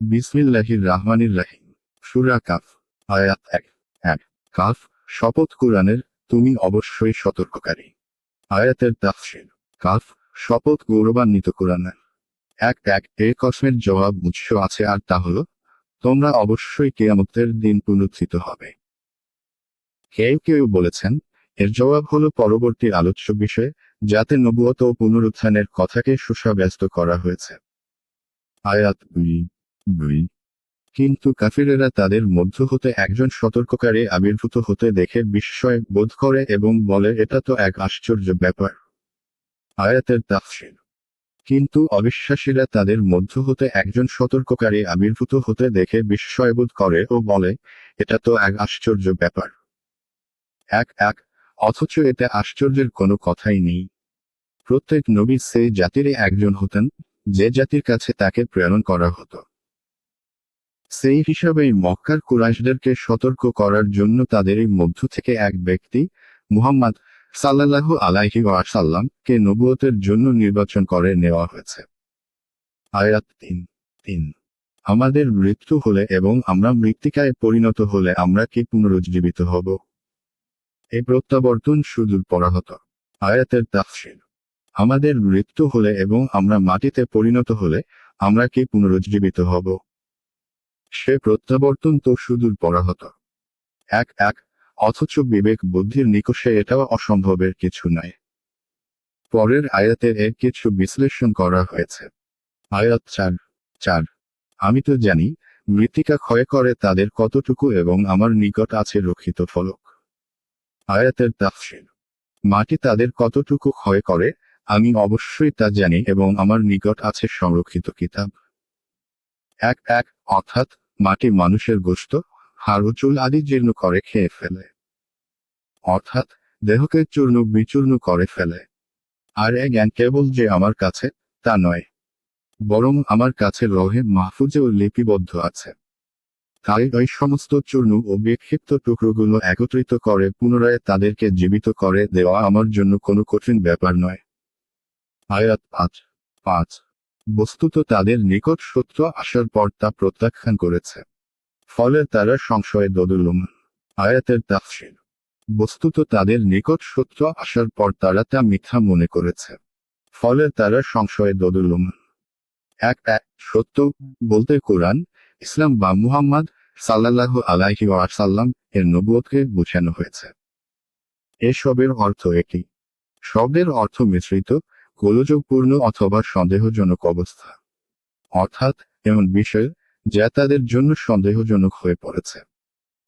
বিসমিল্লাহির রাহমানির রাহিম। সুরা কাফ, আয়াত এক। এক। কাফ, শপথ কোরআনের, তুমি অবশ্যই সতর্ককারী। আয়াতের তাফসির। কাফ, শপথ গৌরবান্বিত কোরআনের। এক এক, এ কসমের জবাব উৎস আছে আর তা হল, তোমরা অবশ্যই কেয়ামতের দিন পুনরুত্থিত হবে। কেউ কেউ বলেছেন, এর জবাব হলো পরবর্তী আলোচ্য বিষয়, যাতে নবুয়ত ও পুনরুত্থানের কথাকে সুসাব্যস্ত করা হয়েছে। আয়াত দুই। কিন্তু কাফিরেরা তাদের মধ্য হতে একজন সতর্ককারী আবির্ভূত হতে দেখে বিস্ময় বোধ করে এবং বলে, এটা তো এক আশ্চর্য ব্যাপার। আয়াতের তাফসির। কিন্তু অবিশ্বাসীরা তাদের মধ্য হতে একজন সতর্ককারী আবির্ভূত হতে দেখে বিস্ময়বোধ করে ও বলে, এটা তো এক আশ্চর্য ব্যাপার। এক এক। অথচ এতে আশ্চর্যের কোনো কথাই নেই। প্রত্যেক নবী সেই জাতিরই একজন হতেন, যে জাতির কাছে তাকে প্রেরণ করা হতো। সেই হিসাবেই মক্কার কুরাইশদেরকে সতর্ক করার জন্য তাদেরই মধ্য থেকে এক ব্যক্তি, মুহাম্মদ সাল্লাল্লাহু আলাইহি ওয়াসাল্লাম, কে নবুয়তের জন্য নির্বাচন করে নেওয়া হয়েছে। আয়াত তিন তিন, আমাদের মৃত্যু হলে এবং আমরা মৃত্তিকায় পরিণত হলে আমরা কি পুনরুজ্জীবিত হব? এই প্রত্যাবর্তন সুদূর পরাহত। আয়াতের তাফসির, আমাদের মৃত্যু হলে এবং আমরা মাটিতে পরিণত হলে আমরা কি পুনরুজ্জীবিত হব? সে প্রত্যাবর্তন তো সুদূর পরাহত। এক এক, অথচ বিবেক বুদ্ধির নিকষে এটাও অসম্ভবের কিছু নয়। পরের আয়াতে এর কিছু বিশ্লেষণ করা হয়েছে। আয়াত চার চার, আমি তো জানি, মৃত্তিকা ক্ষয় করে তাদের কতটুকু এবং আমার নিকট আছে রক্ষিত ফলক। আয়াতের তাফসির, মাটি তাদের কতটুকু ক্ষয় করে, আমি অবশ্যই তা জানি এবং আমার নিকট আছে সংরক্ষিত কিতাব। এক এক, অর্থাৎ মাটি মানুষের গোস্ত, হাড় ও চুল আদি জীর্ণ করে খেয়ে ফেলে। অর্থাৎ দেহকে চূর্ণ বিচূর্ণ করে ফেলে। আর এ জ্ঞান কেবল যে আমার কাছে, তা নয়। বরং আমার কাছে রহে মাহফুজেও লিপিবদ্ধ আছে। তাই ওই সমস্ত চূর্ণ ও বিক্ষিপ্ত টুকরোগুলো একত্রিত করে পুনরায় তাদেরকে জীবিত করে দেওয়া আমার জন্য কোনো কঠিন ব্যাপার নয়। আয়াত পাঁচ পাঁচ। বস্তুত তাদের নিকট সত্য আসার পর তা প্রত্যাখ্যান করেছে। ফলে তারা সংশয়ে দোদুলমান আয়াতের তাফসির। বস্তুত তাদের নিকট সত্য আসার পর তারা তা মিথ্যা মনে করেছে। ফলে তারা সংশয়ে দোদুলমান এক এক, সত্য বলতে কোরআন, ইসলাম বা মুহাম্মদ সাল্লাল্লাহু আলাইহি ওয়াসাল্লাম এর নবুয়তকে বোঝানো হয়েছে। এসবের অর্থ একই শব্দের অর্থ মিশ্রিত গোলযোগপূর্ণ অথবা সন্দেহজনক অবস্থা। অর্থাৎ, এমন বিষয় যা তাদের জন্য সন্দেহজনক হয়ে পড়েছে,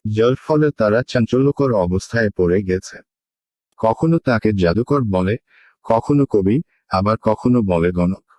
যার ফলে তারা চাঞ্চল্যকর অবস্থায় পড়ে গেছে। কখনো তাকে জাদুকর বলে, কখনো কবি, আবার কখনো বলে গণক।